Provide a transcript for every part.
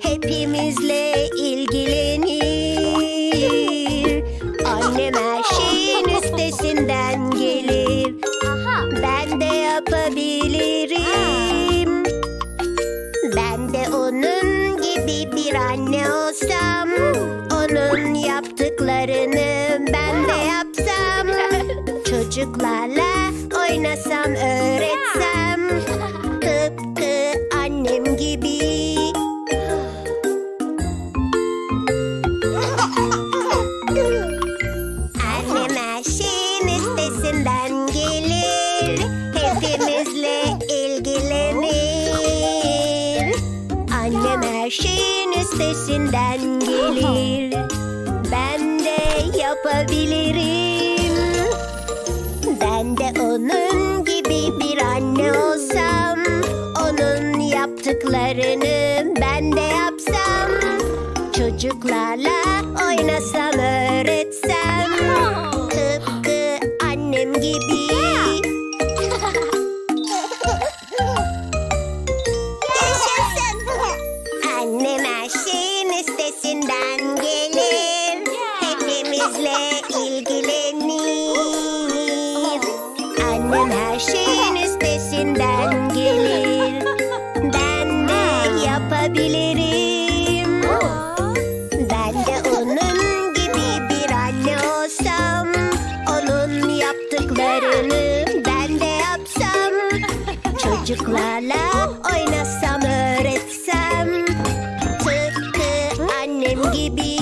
hepimizle ilgilenir. Annem her şeyin üstesinden gelir. Ben de yapabilirim. Ben de onun gibi bir anne olsam, onun yaptıklarını ben de yapsam, çocuklarla oynasam, öğretsem, gibi. Annem üstesinden gelir. Hepimizle ilgilenir. Annem her üstesinden gelir. Ben de yapabilirim. Yaptıklarını ben de yapsam, çocuklarla oynasam, yapabilirim. Ben de onun gibi bir anne olsam, onun yaptıklarını ben de yapsam, çocuklarla oynasam, öğretsem, tıpkı annem gibi.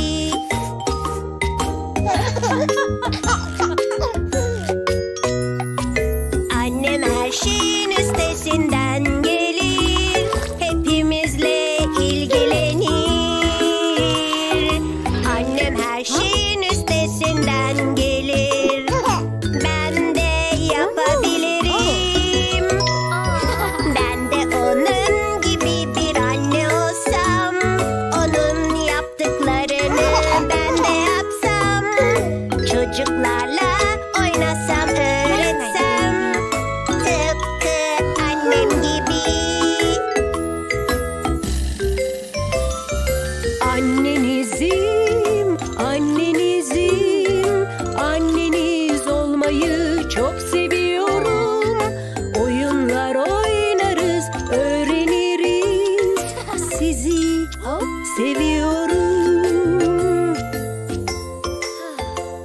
Seviyorum.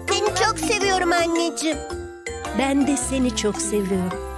Seni çok seviyorum anneciğim. Ben de seni çok seviyorum.